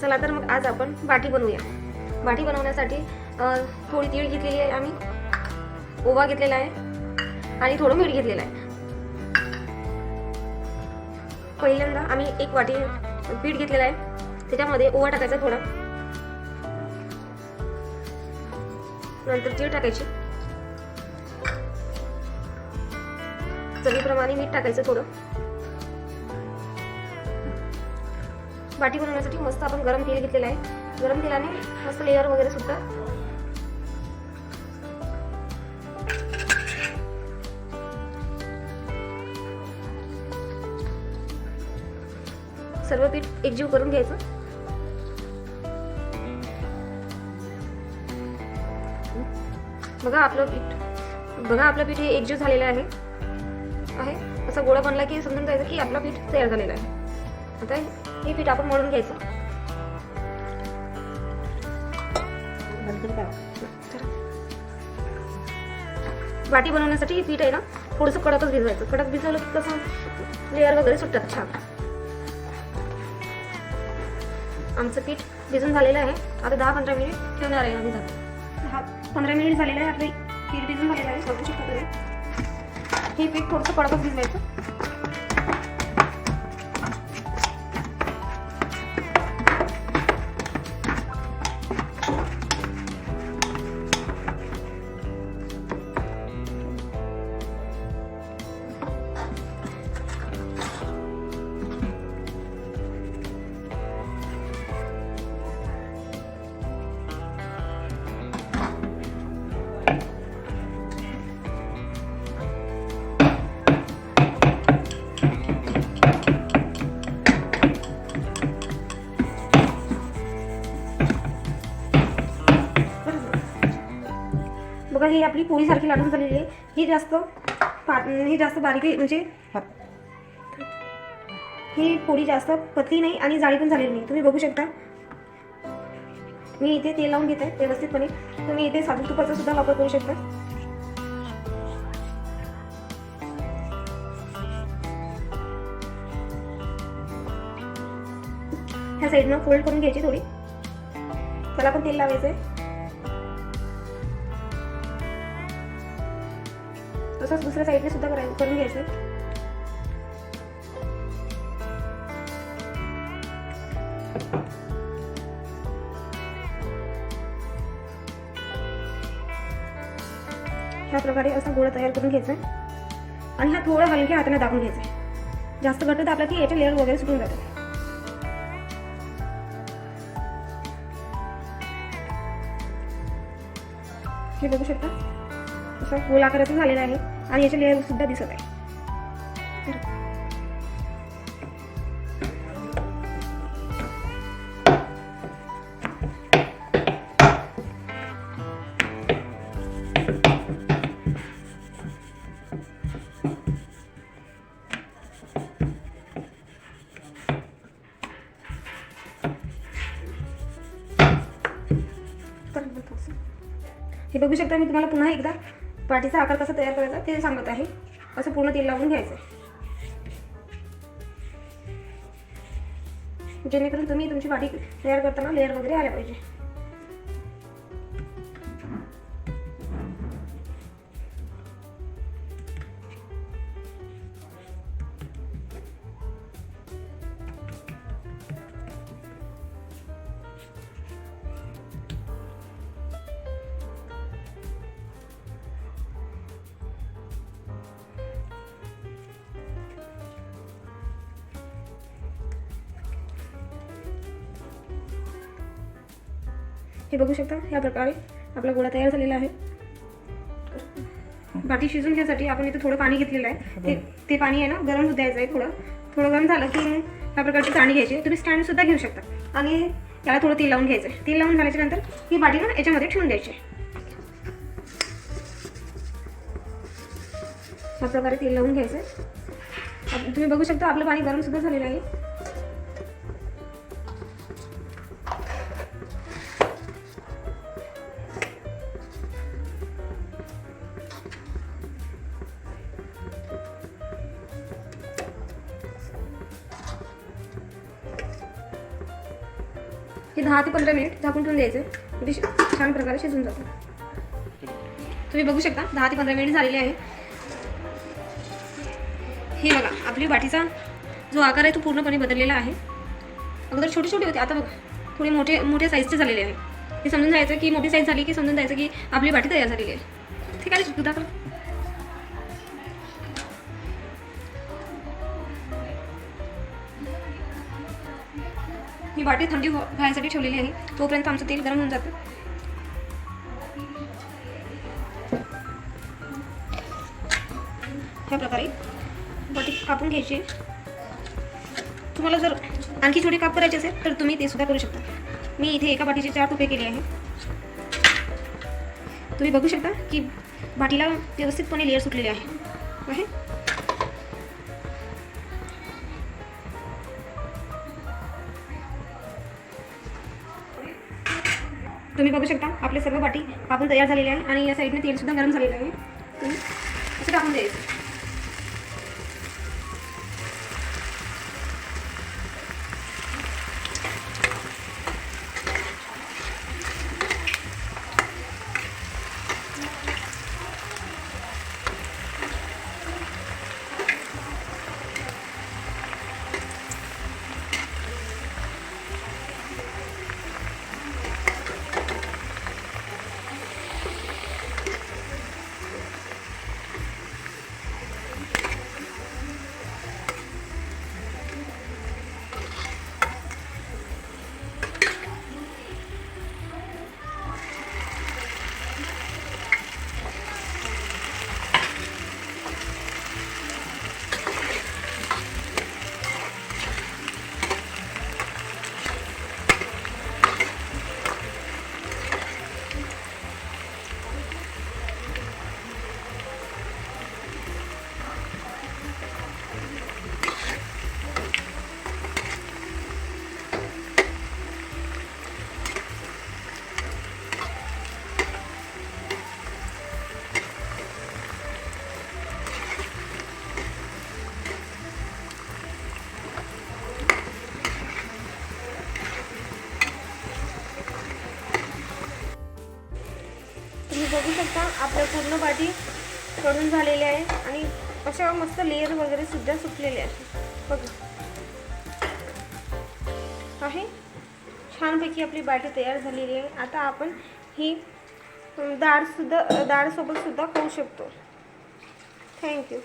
चला तर मग आज आपण बाटी बनवूया. बाटी बनवण्यासाठी थोडी तीळ घेतलेली आहे आम्ही. ओवा घेतलेला आहे आणि थोडं मीठ घेतलेलं आहे. पहिल्यांदा आम्ही एक वाटी पीठ घेतलेलं आहे. त्याच्यामध्ये ओवा टाकायचा थोडा. नंतर तीळ टाकायची. चवीप्रमाणे मीठ टाकायचं थोडं. बाटी बनवण्यासाठी मस्त आपण गरम तेल घेतलेलं आहे. गरम तेलाने मस्त लेअर वगैरे सुटतात सर्व पीठ एकजीव करून घ्यायचं. बघा आपलं पीठ. बघा आपलं पीठ हे एकजीव झालेलं आहे. आहे. असा गोळा बनला की समजून जायचं की आपलं पीठ तयार झालेलं आहे. आता हे पीठ आपण मळून घ्यायचं. वाटी बनवण्यासाठी हे पीठ आहे ना थोडंसं कडकच भिजवायचं. कडक भिजवलं की कसं लेअर वगैरे सुटतात छान. आमचं पीठ भिजून झालेलं आहे. आता दहा पंधरा मिनिट ठेवणार आहे आम्ही दहा पंधरा मिनिट झालेलं आहे. आपले पीठ भिजून झालेलं आहे. हे पीठ थोडंसं कडकच भिजवायचं. बघा ही आपली पोळीसारखी लाटून झालेली आहे. ही जास्त पात ही जास्त बारीक आहे, म्हणजे ही पोळी जास्त पतली नाही आणि जाळी पण झालेली नाही. तुम्ही बघू शकता. मी इथे तेल लावून घेते व्यवस्थितपणे. तुम्ही इथे साधू तुपाचा सुद्धा वापर करू शकता. ह्या साईडनं फोल्ड करून घ्यायची थोडी. त्याला पण तेल लावायचं आहे तसंच दुसऱ्या साईडने सुद्धा करायचं करून घ्यायचं. ह्या प्रकारे असा गोळा तयार करून घ्यायचा. आणि हा थोडा हलक्या हाताने दाबून घ्यायचा. जास्त घट्ट दाबला की याचे लेअर वगैरे सुटून जातात. हे बघू शकता? असं गोल आकाराचं झालेलं आहे. आणि याचे लेअर सुद्धा दिसत आहे. हे बघू शकता मी तुम्हाला पुन्हा एकदा पाठीचा आकार कसा तयार करायचा ते सांगत आहे. असं पूर्ण तेल लावून घ्यायचं जेणेकरून तुम्ही तुमची पाठी तयार करताना लेअर वगैरे आल्या पाहिजे. हे बघू शकता या प्रकारे आपला गोळा तयार झालेला आहे. बाटी शिजून घ्यायसाठी आपण इथे थोडं पाणी घेतलेलं आहे. ते ते पाणी आहे ना गरम होऊ द्यायचं आहे थोडं. थोडं गरम झालं की या प्रकारची चाणी घ्यायची तुम्ही स्टँड सुद्धा घेऊ शकता. आणि याला थोडं तेल लावून घ्यायचं आहे. तेल लावून झाल्याच्यानंतर ही बाटी ना याच्यामध्ये ठेवून द्यायची या प्रकारे तेल लावून घ्यायचं तुम्ही बघू शकता आपलं पाणी गरम सुद्धा झालेलं आहे. हे दहा ते पंधरा मिनिट झाकून ठेवून द्यायचं. म्हणजे श- छान प्रकारे शिजून जातं तुम्ही बघू शकता दहा ते पंधरा मिनिट झालेले आहे हे बघा आपली वाटीचा जो आकार आहे तो पूर्णपणे बदललेला आहे. अगोदर छोटे छोटे होते आता बघा थोडे मोठे मोठ्या साईजचे झालेले आहे हे समजून जायचं की मोठी साईज झाली की समजून जायचं की आपली वाटी तयार झालेली आहे. ठीक आहे दुधा मी बाटी थंडी हो- व्हायसाठी ठेवलेली आहे. तोपर्यंत आमचं तेल गरम होऊन जातं. ह्या प्रकारे बाटी कापून घ्यायची तुम्हाला जर आणखी छोटे काप करायचे असेल तर तुम्ही ते सुद्धा करू शकता. मी इथे एका बाटीचे चार तुपे केले आहे. तुम्ही बघू शकता की बाटीला व्यवस्थितपणे लेअर सुटलेले आहे? तुम्ही बघू शकता आपले सर्व बाटी कापून तयार झालेले आहे आणि या साईडने तेल सुद्धा गरम झालेलं आहे. तुम्ही असं टाकून द्यायचं. बघू शकता आपल्या पूर्ण बाटी कडून झालेली आहे आणि अशा मस्त लेअर वगैरे सुद्धा सुटलेले आहे बघा. आहे. छानपैकी आपली बाटी तयार झालेली आहे. आता आपण ही अं, डाळसुद्धा डाळसोबत सुद्धा खाऊ शकतो. थँक्यू